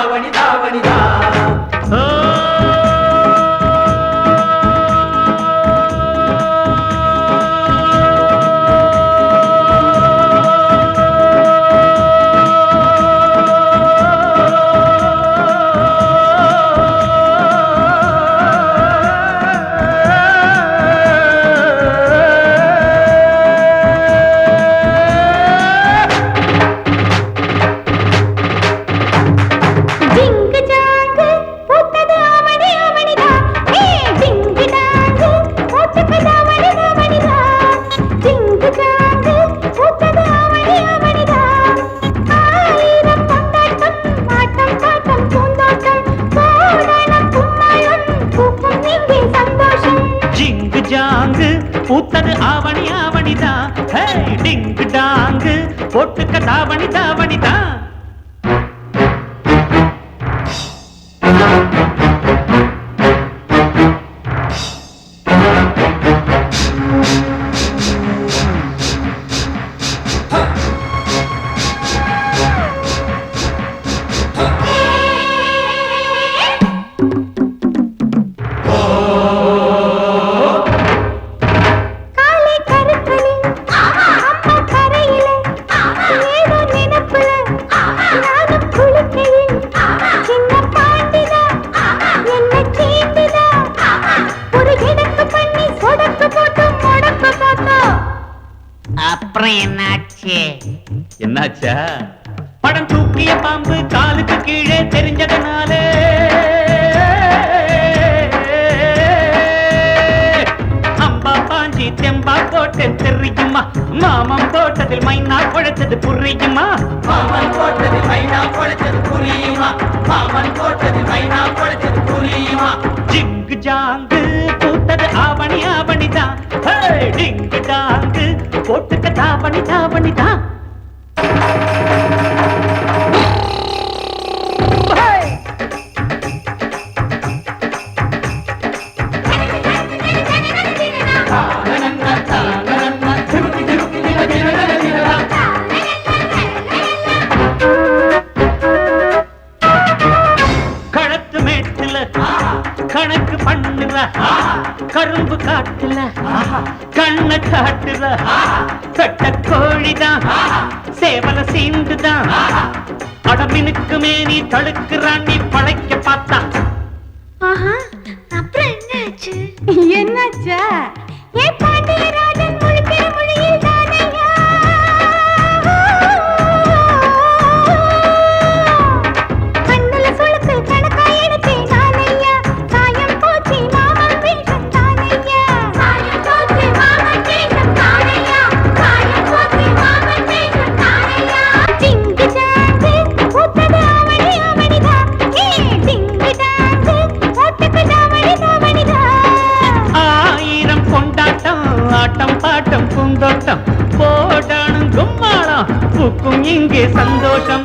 தாவணி ஆவணி ஆவணிதா ஹே டிங்கு டாங்கு போட்டுக்க தாவணி தாவணிதா அப்புறம் என்னாச்சு? என்னாச்சா? படம் தூக்கிய பாம்பு காலுக்கு கீழே தெரிஞ்சதனாலே. அம்பா பாஞ்சி தெம்பா போட்டேன் தெரியுமா? மாமம் போட்டதில் மைனா குழைச்சது புரியுமா? மாமன் போட்டது மைனா பொழைச்சது புரியுமா? மாமன் போட்டது மைனா பொழைச்சது புரியுமா? ஜிங்கு ஜாங்கு பூத்தது ஆவணி டிங்கு டாங்கு பண்ணிட்டா பண்ணிட்டா பண்ணிட்டா. கணக்கு பண்ணுற கரும்பு காட்டுல. கண்ண காட்டுற கட்ட கோழிதான் சேவல சீண்டுதான். அடமினுக்கு மேனி தடுக்கிறான் நீ பழைக்க பார்த்தா. அப்புறம் என்னாச்சு? என்னாச்சா பூந்தோட்டம் போடணும் கும்மாளம். பூக்கும் இங்கே சந்தோஷம்.